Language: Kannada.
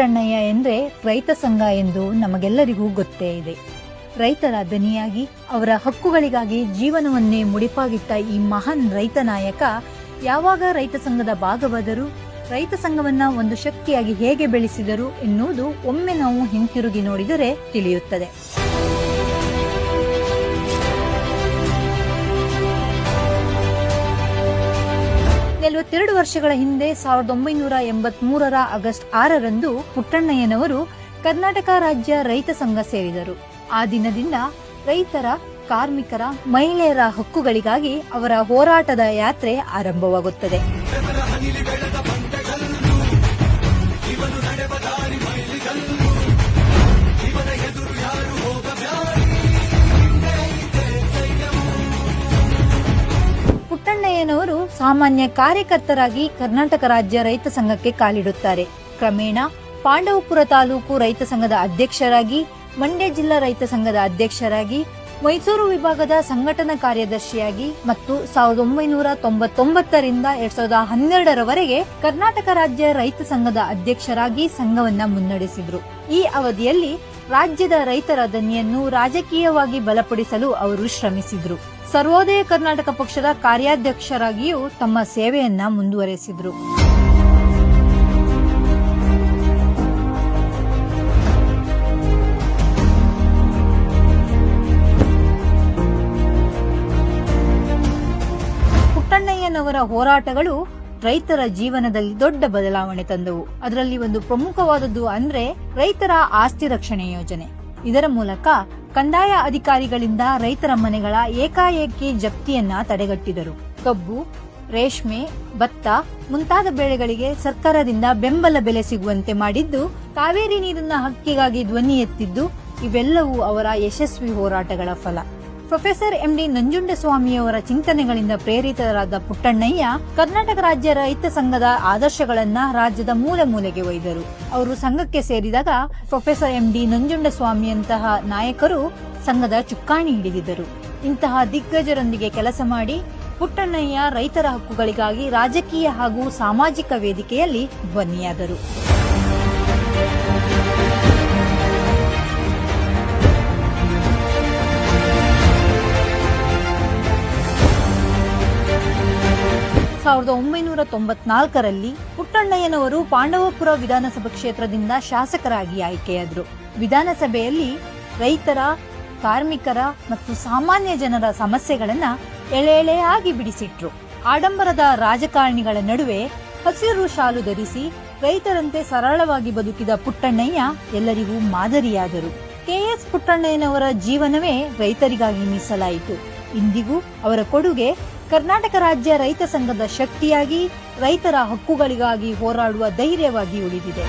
ಪುಟ್ಟಣ್ಣಯ್ಯ ಎಂದ್ರೆ ರೈತ ಸಂಘ ಎಂದು ನಮಗೆಲ್ಲರಿಗೂ ಗೊತ್ತೇ ಇದೆ. ರೈತರ ದನಿಯಾಗಿ, ಅವರ ಹಕ್ಕುಗಳಿಗಾಗಿ ಜೀವನವನ್ನೇ ಮುಡಿಪಾಗಿಟ್ಟ ಈ ಮಹಾನ್ ರೈತ ನಾಯಕ ಯಾವಾಗ ರೈತ ಸಂಘದ ಭಾಗವಾದರು, ರೈತ ಸಂಘವನ್ನ ಒಂದು ಶಕ್ತಿಯಾಗಿ ಹೇಗೆ ಬೆಳೆಸಿದರು ಎನ್ನುವುದು ಒಮ್ಮೆ ನಾವು ಹಿಂತಿರುಗಿ ನೋಡಿದರೆ ತಿಳಿಯುತ್ತದೆ. ನಲವತ್ತೆರಡು ವರ್ಷಗಳ ಹಿಂದೆ ಸಾವಿರದ ಒಂಬೈನೂರ ಎಂಬತ್ ಮೂರರ ಆಗಸ್ಟ್ ಆರರಂದು ಪುಟ್ಟಣ್ಣಯ್ಯನವರು ಕರ್ನಾಟಕ ರಾಜ್ಯ ರೈತ ಸಂಘ ಸೇರಿದರು. ಆ ದಿನದಿಂದ ರೈತರ, ಕಾರ್ಮಿಕರ, ಮಹಿಳೆಯರ ಹಕ್ಕುಗಳಿಗಾಗಿ ಅವರ ಹೋರಾಟದ ಯಾತ್ರೆ ಆರಂಭವಾಗುತ್ತದೆ. ಸಾಮಾನ್ಯ ಕಾರ್ಯಕರ್ತರಾಗಿ ಕರ್ನಾಟಕ ರಾಜ್ಯ ರೈತ ಸಂಘಕ್ಕೆ ಕಾಲಿಡುತ್ತಾರೆ. ಕ್ರಮೇಣ ಪಾಂಡವಪುರ ತಾಲೂಕು ರೈತ ಸಂಘದ ಅಧ್ಯಕ್ಷರಾಗಿ, ಮಂಡ್ಯ ಜಿಲ್ಲಾ ರೈತ ಸಂಘದ ಅಧ್ಯಕ್ಷರಾಗಿ ಮೈಸೂರು ವಿಭಾಗದ ಸಂಘಟನಾ ಕಾರ್ಯದರ್ಶಿಯಾಗಿ ಮತ್ತು ಸಾವಿರದ ಒಂಬೈನೂರ ತೊಂಬತ್ತೊಂಬತ್ತರಿಂದ ಎರಡ್ ಸಾವಿರದ ಹನ್ನೆರಡರವರೆಗೆ ಕರ್ನಾಟಕ ರಾಜ್ಯ ರೈತ ಸಂಘದ ಅಧ್ಯಕ್ಷರಾಗಿ ಸಂಘವನ್ನ ಮುನ್ನಡೆಸಿದ್ರು. ಈ ಅವಧಿಯಲ್ಲಿ ರಾಜ್ಯದ ರೈತರ ದನಿಯನ್ನು ರಾಜಕೀಯವಾಗಿ ಬಲಪಡಿಸಲು ಅವರು ಶ್ರಮಿಸಿದ್ರು. ಸರ್ವೋದಯ ಕರ್ನಾಟಕ ಪಕ್ಷದ ಕಾರ್ಯಾಧ್ಯಕ್ಷರಾಗಿಯೂ ತಮ್ಮ ಸೇವೆಯನ್ನ ಮುಂದುವರೆಸಿದ್ರು. ಪುಟ್ಟಣ್ಣಯ್ಯನವರ ಹೋರಾಟಗಳು ರೈತರ ಜೀವನದಲ್ಲಿ ದೊಡ್ಡ ಬದಲಾವಣೆ ತಂದವು. ಅದರಲ್ಲಿ ಒಂದು ಪ್ರಮುಖವಾದದ್ದು ಅಂದ್ರೆ ರೈತರ ಆಸ್ತಿ ರಕ್ಷಣೆ ಯೋಜನೆ. ಇದರ ಮೂಲಕ ಕಂದಾಯ ಅಧಿಕಾರಿಗಳಿಂದ ರೈತರ ಮನೆಗಳ ಏಕಾಏಕಿ ಜಪ್ತಿಯನ್ನ ತಡೆಗಟ್ಟಿದರು. ಕಬ್ಬು, ರೇಷ್ಮೆ, ಭತ್ತ ಮುಂತಾದ ಬೆಳೆಗಳಿಗೆ ಸರ್ಕಾರದಿಂದ ಬೆಂಬಲ ಬೆಲೆ ಸಿಗುವಂತೆ ಮಾಡಿದ್ದು, ಕಾವೇರಿ ನೀರಿನ ಹಕ್ಕಿಗಾಗಿ ಧ್ವನಿ ಎತ್ತಿದ್ದು, ಇವೆಲ್ಲವೂ ಅವರ ಯಶಸ್ವಿ ಹೋರಾಟಗಳ ಫಲ. ಪ್ರೊಫೆಸರ್ ಎಂ ಡಿ ನಂಜುಂಡಸ್ವಾಮಿಯವರ ಚಿಂತನೆಗಳಿಂದ ಪ್ರೇರಿತರಾದ ಪುಟ್ಟಣ್ಣಯ್ಯ ಕರ್ನಾಟಕ ರಾಜ್ಯ ರೈತ ಸಂಘದ ಆದರ್ಶಗಳನ್ನ ರಾಜ್ಯದ ಮೂಲೆ ಮೂಲೆಗೆ ಒಯ್ದರು. ಅವರು ಸಂಘಕ್ಕೆ ಸೇರಿದಾಗ ಪ್ರೊಫೆಸರ್ ಎಂ ಡಿ ನಂಜುಂಡಸ್ವಾಮಿಯಂತಹ ನಾಯಕರು ಸಂಘದ ಚುಕ್ಕಾಣಿ ಹಿಡಿದಿದ್ದರು. ಇಂತಹ ದಿಗ್ಗಜರೊಂದಿಗೆ ಕೆಲಸ ಮಾಡಿ ಪುಟ್ಟಣ್ಣಯ್ಯ ರೈತರ ಹಕ್ಕುಗಳಿಗಾಗಿ ರಾಜಕೀಯ ಹಾಗೂ ಸಾಮಾಜಿಕ ವೇದಿಕೆಯಲ್ಲಿ ಧ್ವನಿಯಾದರು. ಸಾವಿರದ ಒಂಬೈನೂರ ತೊಂಬತ್ನಾಲ್ಕರಲ್ಲಿ ಪುಟ್ಟಣ್ಣಯ್ಯನವರು ಪಾಂಡವಪುರ ವಿಧಾನಸಭಾ ಕ್ಷೇತ್ರದಿಂದ ಶಾಸಕರಾಗಿ ಆಯ್ಕೆಯಾದರು. ವಿಧಾನಸಭೆಯಲ್ಲಿ ರೈತರ, ಕಾರ್ಮಿಕರ ಮತ್ತು ಸಾಮಾನ್ಯ ಜನರ ಸಮಸ್ಯೆಗಳನ್ನ ಎಳೆ ಎಳೆಯಾಗಿ ಬಿಡಿಸಿಟ್ರು. ಆಡಂಬರದ ರಾಜಕಾರಣಿಗಳ ನಡುವೆ ಹಸಿರು ಶಾಲು ಧರಿಸಿ ರೈತರಂತೆ ಸರಳವಾಗಿ ಬದುಕಿದ ಪುಟ್ಟಣ್ಣಯ್ಯ ಎಲ್ಲರಿಗೂ ಮಾದರಿಯಾದರು. ಕೆಎಸ್ ಪುಟ್ಟಣ್ಣಯ್ಯನವರ ಜೀವನವೇ ರೈತರಿಗಾಗಿ ಮೀಸಲಾಯಿತು. ಇಂದಿಗೂ ಅವರ ಕೊಡುಗೆ ಕರ್ನಾಟಕ ರಾಜ್ಯ ರೈತ ಸಂಘದ ಶಕ್ತಿಯಾಗಿ ರೈತರ ಹಕ್ಕುಗಳಿಗಾಗಿ ಹೋರಾಡುವ ಧೈರ್ಯವಾಗಿ ಉಳಿದಿದೆ.